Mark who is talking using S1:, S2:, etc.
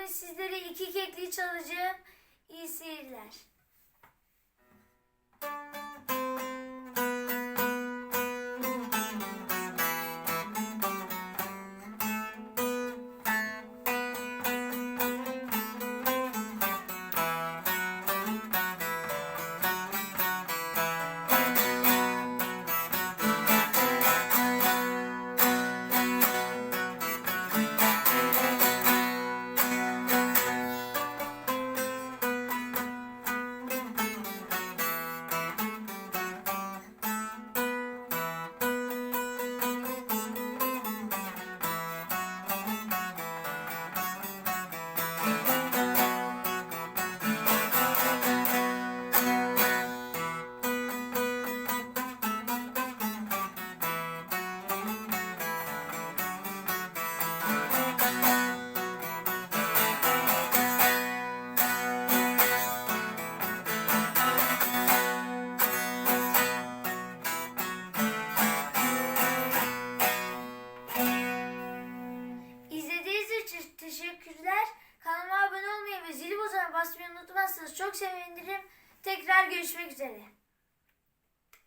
S1: Bugün sizlere iki kekli çalacağım. İyi seyirler. Basmayı unutmazsanız çok sevinirim. Tekrar görüşmek üzere.